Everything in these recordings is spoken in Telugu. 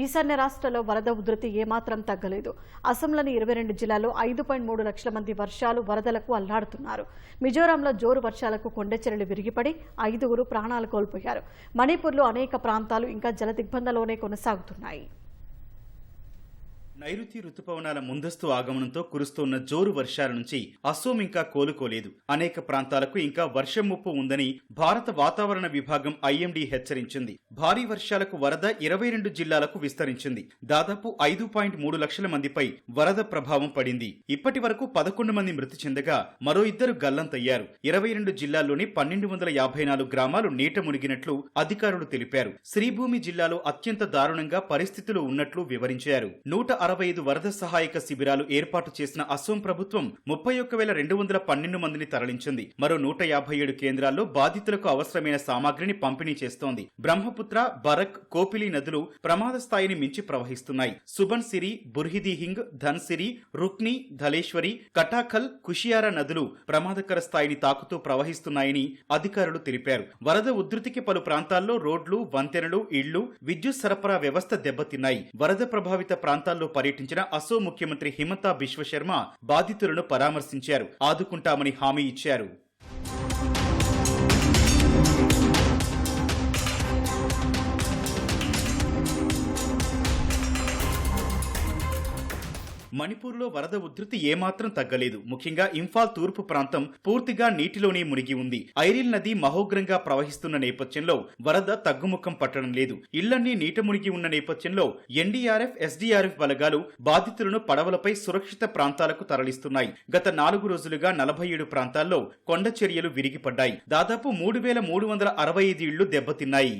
ఈశాన్య రాష్ట్రాల్లో వరద ఉధృతి ఏమాత్రం తగ్గలేదు. అసంలోని ఇరవై రెండు జిల్లాల్లో ఐదు పాయింట్ మూడు లక్షల మంది వర్షాలు వరదలకు అల్లాడుతున్నారు. మిజోరాంలో జోరు వర్షాలకు కొండచెరలు విరిగిపడి ఐదుగురు ప్రాణాలు కోల్పోయారు. మణిపూర్లో అనేక ప్రాంతాలు ఇంకా జల దిగ్బంధంలోనే కొనసాగుతున్నాయి. నైరుతి రుతుపవనాల ముందస్తు ఆగమనంతో కురుస్తున్న జోరు వర్షాల నుంచి అసోం ఇంకా కోలుకోలేదు. అనేక ప్రాంతాలకు ఇంకా వర్షం ముప్పు ఉందని భారత వాతావరణ విభాగం ఐఎండీ హెచ్చరించింది. భారీ వర్షాలకు వరద ఇరవై రెండు జిల్లాలకు విస్తరించింది. దాదాపు ఐదు పాయింట్ మూడు లక్షల మందిపై వరద ప్రభావం పడింది. ఇప్పటి వరకు పదకొండు మంది మృతి చెందగా మరో ఇద్దరు గల్లంతయ్యారు. ఇరవై రెండు జిల్లాల్లోని పన్నెండు వందల యాభై నాలుగు గ్రామాలు నీట మునిగినట్లు అధికారులు తెలిపారు. శ్రీభూమి జిల్లాలో అత్యంత దారుణంగా పరిస్థితులు ఉన్నట్లు వివరించారు. నూట అరవై ఐదు వరద సహాయక శిబిరాలు ఏర్పాటు చేసిన అసోం ప్రభుత్వం ముప్పై ఒక్క వేల రెండు వందల పన్నెండు మందిని తరలించింది. మరో నూట యాభై ఏడు కేంద్రాల్లో బాధితులకు అవసరమైన సామాగ్రిని పంపిణీ చేస్తోంది. బ్రహ్మపుత్ర బరక్ కోపిలి నదులు ప్రమాద స్థాయిని మించి ప్రవహిస్తున్నాయి. సుబన్ సిరి బుర్హిదీహింగ్ ధన్సిరి రుక్ని ధలేశ్వరి కటాఖల్ కుషియారా నదులు ప్రమాదకర స్థాయిని తాకుతూ ప్రవహిస్తున్నాయని అధికారులు తెలిపారు. వరద ఉధృతికి పలు ప్రాంతాల్లో రోడ్లు వంతెనలు ఇళ్ళు విద్యుత్ సరఫరా వ్యవస్థ దెబ్బతిన్నాయి. వరద ప్రభావిత ప్రాంతాల్లో పర్యటించిన అసోం ముఖ్యమంత్రి హిమంతా బిశ్వశర్మ బాధితులను పరామర్శించారు. ఆదుకుంటామని హామీ ఇచ్చారు. మణిపూర్లో వరద ఉధృతి ఏమాత్రం తగ్గలేదు. ముఖ్యంగా ఇంఫాల్ తూర్పు ప్రాంతం పూర్తిగా నీటిలోనే మునిగి ఉంది. ఐరిల్ నది మహోగ్రంగా ప్రవహిస్తున్న నేపథ్యంలో వరద తగ్గుముఖం పట్టడం లేదు. ఇళ్ళన్నీ నీట మునిగి ఉన్న నేపథ్యంలో ఎన్డీఆర్ఎఫ్ ఎస్డీఆర్ఎఫ్ బలగాలు బాధితులను పడవలపై సురక్షిత ప్రాంతాలకు తరలిస్తున్నాయి. గత నాలుగు రోజులుగా నలభై ఏడు ప్రాంతాల్లో కొండ చర్యలు విరిగిపడ్డాయి. దాదాపు మూడు వేల మూడు వందల అరవై ఐదు ఇళ్ళు దెబ్బతిన్నాయి.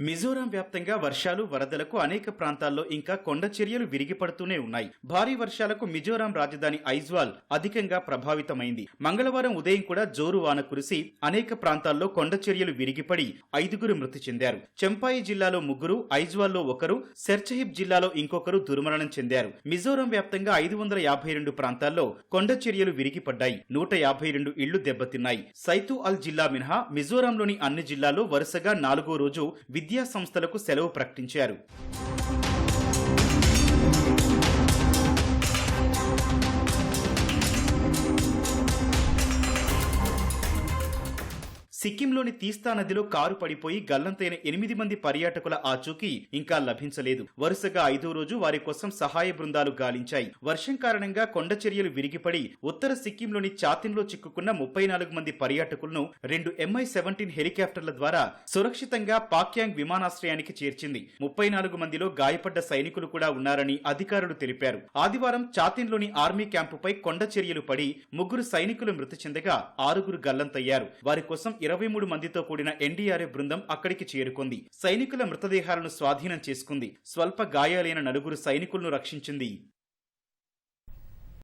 మిజోరాం వ్యాప్తంగా వర్షాలు వరదలకు అనేక ప్రాంతాల్లో ఇంకా కొండ చర్యలు విరిగిపడుతూనే ఉన్నాయి. భారీ వర్షాలకు మిజోరాం రాజధాని ఐజ్వాల్ అధికంగా ప్రభావితమైంది. మంగళవారం ఉదయం కూడా జోరు వాన కురిసి అనేక ప్రాంతాల్లో కొండ చర్యలు విరిగిపడి ఐదుగురు మృతి చెందారు. చెంపాయి జిల్లాలో ముగ్గురు ఐజ్వాల్లో ఒకరు సెర్చహిబ్ జిల్లాలో ఇంకొకరు దుర్మరణం చెందారు. మిజోరాం వ్యాప్తంగా ఐదు వందల యాభై రెండు ప్రాంతాల్లో కొండ చర్యలు విరిగిపడ్డాయి. నూట యాభై రెండు ఇళ్ళు దెబ్బతిన్నాయి. సైతు అల్ జిల్లా మినహా మిజోరాంలోని అన్ని జిల్లాల్లో వరుసగా నాలుగో రోజు విద్య సంస్థలకు సెలవు ప్రకటించారు. సిక్కింలోని తీస్తా నదిలో కారు పడిపోయి గల్లంతైన ఎనిమిది మంది పర్యాటకుల ఆచూకీ ఇంకా లభించలేదు. వరుసగా ఐదో రోజు వారి కోసం సహాయ బృందాలు గాలించాయి. వర్షం కారణంగా కొండ చర్యలు విరిగిపడి ఉత్తర సిక్కింలోని చాతిన్లో చిక్కుకున్న ముప్పై నాలుగు మంది పర్యాటకులను రెండు ఎంఐ సెవెంటీన్ హెలికాప్టర్ల ద్వారా సురక్షితంగా పాక్యాంగ్ విమానాశ్రయానికి చేర్చింది. ముప్పై నాలుగు మందిలో గాయపడ్డ సైనికులు కూడా ఉన్నారని అధికారులు తెలిపారు. ఆదివారం చాతిన్లోని ఆర్మీ క్యాంపుపై కొండ చర్యలు పడి ముగ్గురు సైనికులు మృతి చెందగా ఆరుగురు గల్లంతయ్యారు. వారి కోసం ఇరవై మూడు మందితో కూడిన ఎన్డీఆర్ఎఫ్ బృందం అక్కడికి చేరుకుంది. సైనికుల మృతదేహాలను స్వాధీనం చేసుకుంది. స్వల్ప గాయాలైన నలుగురు సైనికులను రక్షించింది.